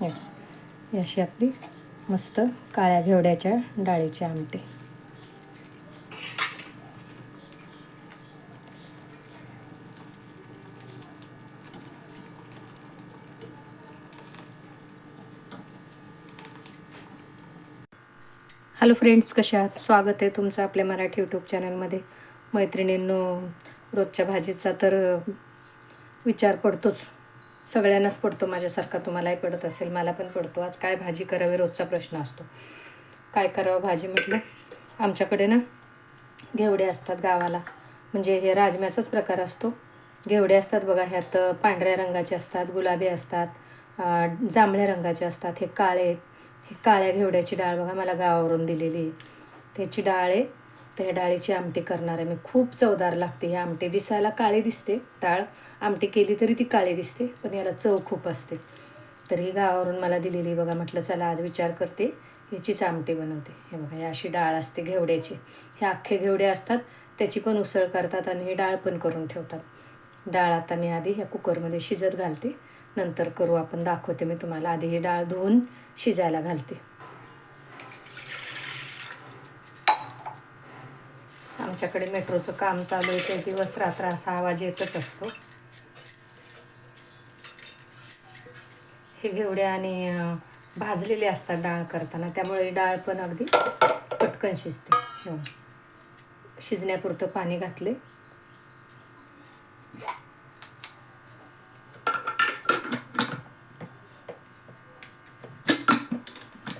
हो. हे. ही अशी आपली मस्त काळ्या घेवड्याच्या डाळीचे आमटी. हॅलो फ्रेंड्स कशा आहात? स्वागत आहे तुमचं आपल्या मराठी यूट्यूब चॅनलमध्ये. मैत्रिणींनो रोजच्या भाजीचा तर विचार पडतोच. सगळ्यांनाच पडतो माझ्यासारखा तुम्हालाही पडत असेल मला पण पडतो. आज काय भाजी करावी रोजचा प्रश्न असतो. काय करावं भाजी म्हटलं? आमच्याकडे ना घेवडे असतात गावाला. म्हणजे हे राजम्याचाच प्रकार असतो. घेवडे असतात बघा ह्यात पांढऱ्या रंगाचे असतात गुलाबी असतात जांभळ्या रंगाचे असतात. हे काळे हे काळ्या घेवड्याची डाळ बघा मला गावावरून दिलेली आहे. त्याची डाळ आहे तर ह्या डाळीची आमटी करणार. आहे मी खूप चवदार लागते ही आमटी. दिसायला काळी दिसते डाळ. आमटी केली तरी ती काळी दिसते पण याला चव खूप असते. तर ही गावावरून मला दिलेली बघा म्हटलं चला आज विचार करते. ह्याचीच आमटी बनवते. हे बघा ही अशी डाळ असते घेवड्याची. हे अख्खे घेवडे असतात त्याची पण उसळ करतात आणि ही डाळ पण करून ठेवतात. डाळ आता मी आधी ह्या कुकरमध्ये शिजत घालते. नंतर करू आपण दाखवते मी तुम्हाला. आधी ही डाळ धुवून शिजायला घालते. आमच्याकडे मेट्रोचं काम चालू आहे ते दिवस रात्र असा आवाज येतच असतो. हे घेवडे आणि भाजलेले असतात डाळ करताना त्यामुळे डाळ पण अगदी पटकन शिजते. हो. शिजण्यापुरतं पाणी घातले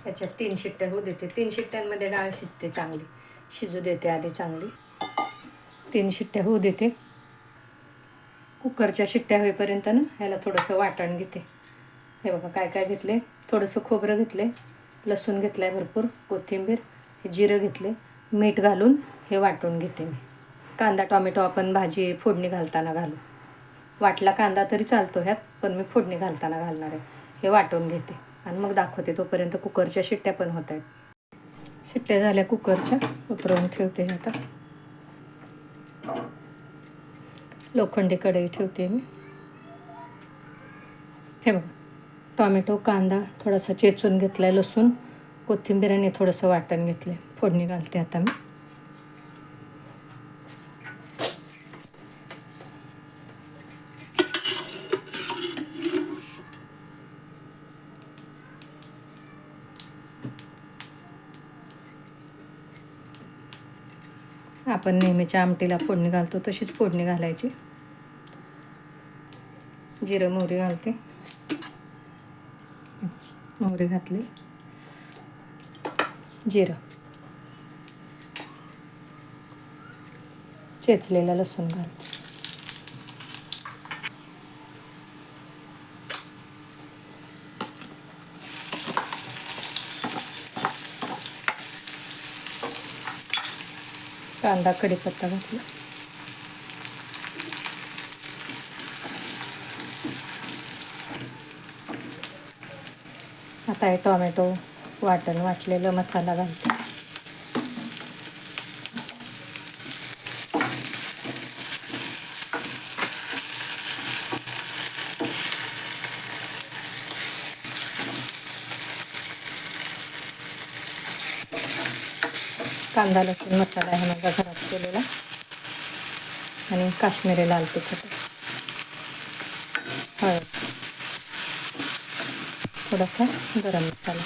याच्यात तीन शिट्ट्या होऊ देते. तीन शिट्ट्यांमध्ये डाळ शिजते चांगली. शिजू देते आधी चांगली. तीन शिट्ट्या होऊ देते. कुकरच्या शिट्ट्या होईपर्यंत ना ह्याला थोडंसं वाटण घेते. हे बघा काय काय घेतले? थोडंसं खोबरं घेतले लसूण घेतलं आहे भरपूर कोथिंबीर हे जिरं घेतले मीठ घालून हे वाटून घेते मी. कांदा टॉमॅटो आपण भाजी फोडणी घालताना घालू. वाटला कांदा तरी चालतो ह्यात पण मी फोडणी घालताना घालणार आहे. हे वाटून घेते आणि मग दाखवते तोपर्यंत कुकरच्या शिट्ट्या पण होत आहेत. शिट्ट्या झाल्या कुकरच्या उतरवून ठेवते हे आता. लोखंडी कढई ठेवते मी. हे बघा टॉमॅटो कांदा थोडासा चेचून घेतला आहे लसूण कोथिंबीर आणि थोडंसं वाटण घेतलं आहे फोडणी घालते आता मी. आपण नेहमीच्या आमटीला फोडणी घालतो तशीच फोडणी घालायची. जिरं मोहरी घालते. मोहरी घातली. जिरं. चेचलेला लसूण घालते. कांदा कढीपत्ता घातला. आता हे टोमॅटो वाटण वाटलेलं मसाला घालते. कांदा लसूण मसाला आहे माझ्या घरात केलेला. आणि काश्मीरी लाल तिखट. हळद. थोडासा गरम मसाला.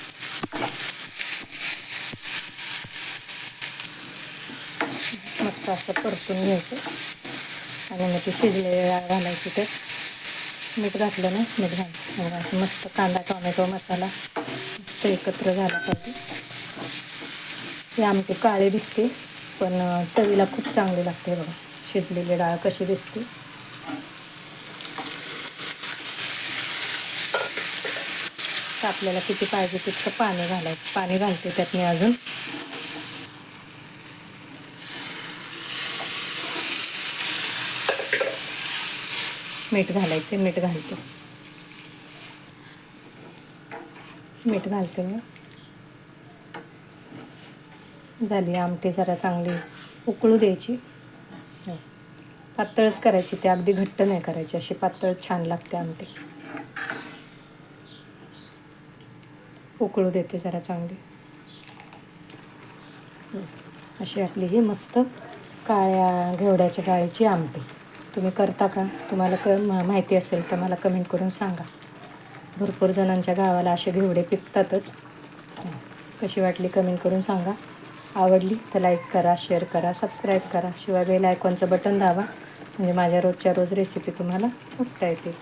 मस्त असं परतून घ्यायचं. आणि मग ते शिजलेले डाळ घालायची ते. मीठ घातलं ना मीठ घालायचं असं मस्त कांदा टोमॅटो मसाला मस्त एकत्र झाला पाहिजे हे आमटी काळे दिसते पण चवीला खूप चांगली लागते बघा. शिजलेली डाळ कशी दिसते. तर आपल्याला किती पाहिजे तितकं पाणी घालायचं पाणी घालते त्यात मी अजून. मीठ घालायचे मीठ घालते. मीठ घालते मी. झाली आमटी जरा चांगली. उकळू द्यायची. हो. पातळच करायची ते अगदी घट्ट नाही करायची अशी पातळ छान लागते आमटी. उकळू देते जरा चांगली. हो. अशी आपली ही मस्त काळ्या घेवड्याच्या डाळीची आमटी. तुम्ही करता का? तुम्हाला क मा- माहिती असेल तर मला कमेंट करून सांगा. भरपूर जणांच्या गावाला असे घेवडे पिकतातच. हो. कशी वाटली कमेंट करून सांगा. आवडली तर लाईक करा शेअर करा सबस्क्राईब करा. शिवाय बेल आयकॉनचं बटन दाबा. म्हणजे माझ्या रोजच्या रोज रेसिपी तुम्हाला बघता येतील.